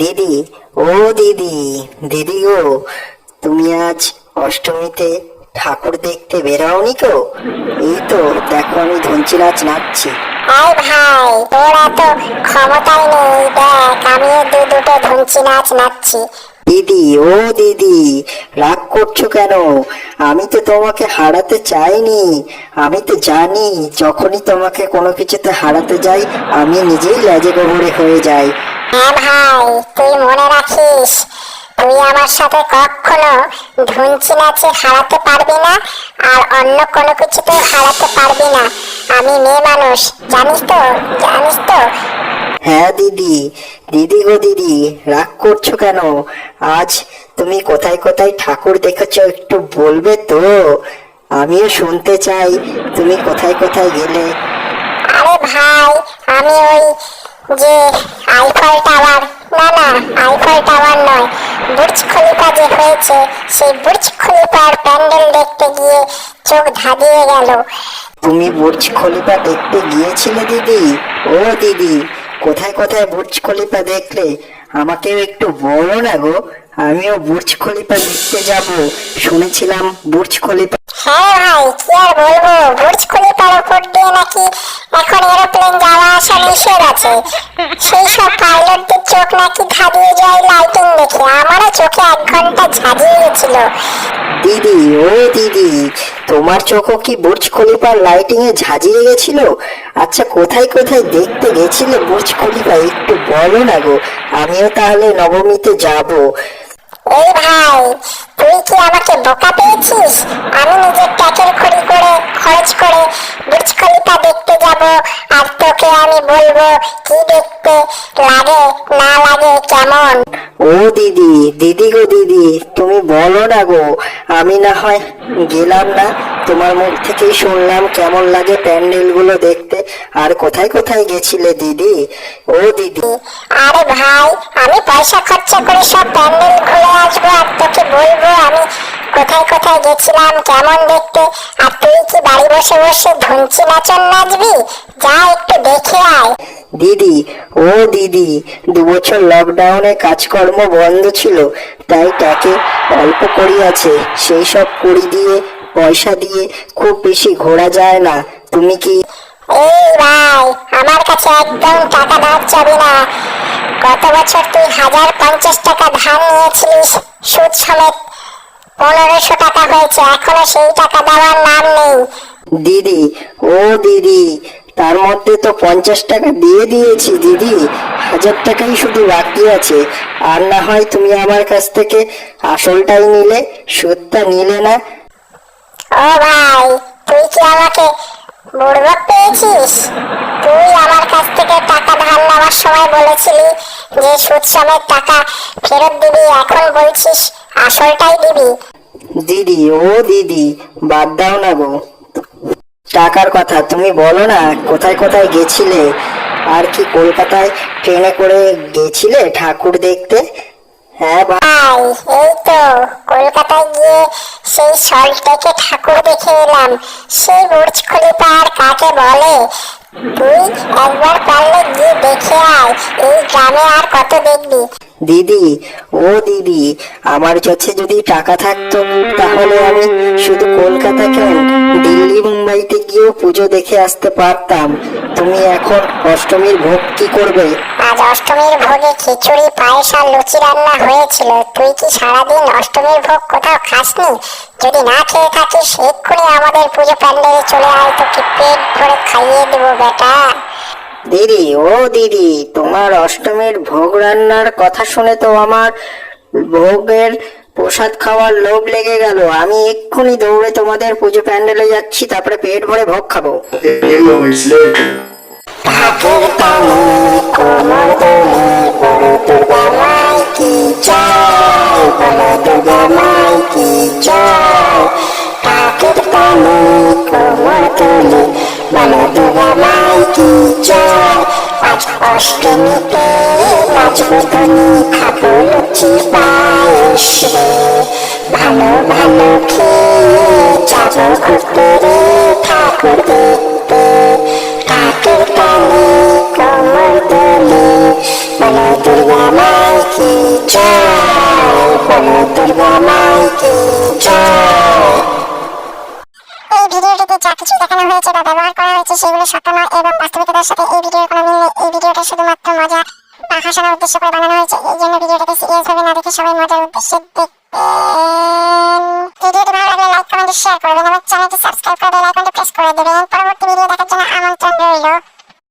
দিদি ও দিদি দিদি গো তুমি আজ অষ্টমীতে ঠাকুর দেখতে বেরাওনি তো এই তো দেখো আমি ধনচি নাচ নাচছি। আয় ভাই তোর এত ক্ষমতাই নেই দেখ আমিও দু দুটো ধুনচি নাচ নাচছি। দিদি ও দিদি রাগ করছ কেন? আমি তো তোমাকে হারাতে চাইনি। আমি তো জানি যখনই তোমাকে কোনো কিছুতে হারাতে যাই আমি নিজেই লেজে গোবরে হয়ে যাই। হ্যাঁ ভাই তুই মনে রাখিস তুই আমার সাথে কখনো ধুনচি নাচে হারাতে পারবি না আর অন্য কোনো কিছুতে হারাতে পারবি না। আমি মেয়ে মানুষ জানিস তো জানিস তো? হ্যাঁ দিদি দিদি গো দিদি রাগ করছ কেন? আজ তুমি কোথায় কোথায় ঠাকুর দেখেছ একটু বলবে তো? আমিও শুনতে চাই তুমি কোথায় কোথায় গেলে? আরে ভাই আমি ওই যে আইফল টাওয়ার। না না আইফল টাওয়ার নয়। বুর্জ খলিফা যে হয়েছে সেই বুর্জ খলিফার প্যান্ডেল দেখতে গিয়ে চোখ ধাঁধিয়ে গেল। তুমি বুর্জ খলিফা দেখতে গিয়েছিলে দিদি? ও দিদি কোথায় কোথায় বুর্জ খলিফা দেখলে? আমাকেও একটু বলো না গো আমিও বুর্জ খলিফা দেখতে যাব। শুনেছিলাম বুর্জ খলিফা হ্যাঁ ভাই কি আর বলব? বুর্জ খলিফার উপর দিয়ে নাকি এখন এরোপ্লেন যাওয়া আসা নিষেধ আছে? সেই সব পাইলটদের চোখ নাকি ধাঁধিয়ে যায় লাইটিং দেখে। আমারও চোখে এক ঘণ্টা ঝাঁঝিয়ে গেছিল। দিদি, ও দিদি, তোমার চোখও কি বুর্জ খলিফার লাইটিং এ ঝাঁঝিয়ে গেছিল? আচ্ছা কোথায় কোথায় দেখতে গেছিলে বুর্জ খলিফা? একটু বলো না গো, আমিও তাহলে নবমীতে যাব। এই ভাই, তুই কি আমাকে বোকা পেয়েছিস? আমি নিজের ট্যাকের খড়ি করে খরচ করে বুর্জ খলিফা দেখতে যাব, আর তোকে আমি বলব কি দেখতে লাগে, না লাগে, কেমন? ও দিদি দিদি গো দিদি, তুমি বলো না গো, আমি না হয় গেলাম না? তোমার মুখ থেকেই শুনলাম কেমন লাগে প্যান্ডেলগুলো দেখতে। আর কোথায় কোথায় গেছিলে দিদি? ও দিদি। আরে ভাই আমি পয়সা খরচা করে সব প্যান্ডেল ঘুরে আসব আর তোকে বলব আমি কোথায় কোথায় গেছিলাম কেমন দেখতে। আর তুই কি বাড়ি বসে বসে ধুনচি নাচন নাচবি? যা একটু দেখে আয়। দিদি ও দিদি দু বছর লকডাউনে কাজকর্ম বন্ধ ছিল তাই তাকে অল্প করি আছে সেই সব করি দিয়ে পয়সা দিয়ে খুব বেশি ঘোরা যায় না। তুমি কি এই ভাই আমার কাছে একদম টাকা ধার চাবি না। গত বছর তুই হাজার পঞ্চাশ টাকা ধার নিয়েছিলিস। সুদ সমেত পনেরোশো টাকা হয়েছে। এখনও সেই টাকা দেওয়ার নাম নেই। দিদি ও দিদি তার মধ্যে তো পঞ্চাশ টাকা দিয়ে দিয়েছি দিদি। হাজার টাকাই শুধু বাকি আছে। আর না হয় তুমি আমার কাছ থেকে আসলটাই নিলে সুদটা নিলে না। ও ভাই, তুই কি আমাকে বুড়বক পেয়েছিস? তুই আমার কাছ থেকে টাকা ধার নেওয়ার সময় বলেছিলি যে সুদ সমেত টাকা ফেরত দিবি, এখন বলছিস আসলটাই দিবি। দিদি, ও দিদি, বাদ দাও না গো। টাকার কথা, তুমি বলো না, কোথায় কোথায় গেছিলে? আর কি কলকাতায় ট্রেনে করে গেছিলে ঠাকুর দেখতে? হ্যাঁ ভাই এই তো, কলকাতায় গিয়ে সেই সল্টটেকে ঠাকুর দেখে এলাম। সেই বুর্জ খলিফা আর কাকে বলে? তুই একবার পারলে গিয়ে দেখে আয়, এই গ্রামে আর কত দেখবি? দিদি, ও দিদি, আমার কাছে যদি টাকা থাকতো, তাহলে আমি শুধু কলকাতা কেন দিল্লি, মুম্বাইতে গিয়েও পুজো দেখে আসতে পারতাম। তুমি এখন অষ্টমীর ভোগ কি করবে? আজ অষ্টমীর ভোগে খিচুড়ি, পায়েস আর লুচি রান্না হয়েছিল। তুই কি সারাদিন অষ্টমীর ভোগ কোথাও খাসনি? যদি না খেয়ে থাকিস, এক্ষুনি আমাদের পুজো প্যান্ডেলে চলে আয়, তোকে পেট ভরে খাইয়ে দেবো, বেটা। দিদি, ও দিদি, তোমার অষ্টমীর ভোগ রান্নার কথা শুনে তো আমার ভোগের প্রসাদ খাওয়ার লোভ লেগে গেল। আমি এক্ষুনি দৌড়ে তোমাদের পুজো প্যান্ডেলে যাচ্ছি, তারপরে পেট ভরে ভোগ খাব। ঢাকের দুর্গা অষ্টমীতে বাজবে ধনী খাব, লুচি পায়েস। রে ভালো ভালো খেয়ে যাব ঘুরতে রে ঠাকুর দেখতে। ঠাকুর কানে কোমর দোলে, বলো দুর্গা মাই কি জয় বলো দুর্গা মাই কি জয় এই ভিডিওটিতে যা কিছু দেখানো হয়েছে বা হয়েছে সেগুলো সত্য নয়, এবং বাস্তবিকতার সাথে এই ভিডিওর কোনো মিল নেই। এই ভিডিওটা শুধুমাত্র মজা বা হাসানোর উদ্দেশ্য করে বানানো হয়েছে। এই জন্য ভিডিওটাকে সিরিয়াস ভাবে না দেখে সবাই মজার উদ্দেশ্যে দেখবেন। ভিডিওটি ভালো লাগলে লাইক কমেন্ট শেয়ার করবেন এবং চ্যানেলটি সাবস্ক্রাইব করে বেল আইকনটি প্রেস করে দেবেন। পরবর্তী ভিডিও দেখার জন্য আমন্ত্রণ রইল।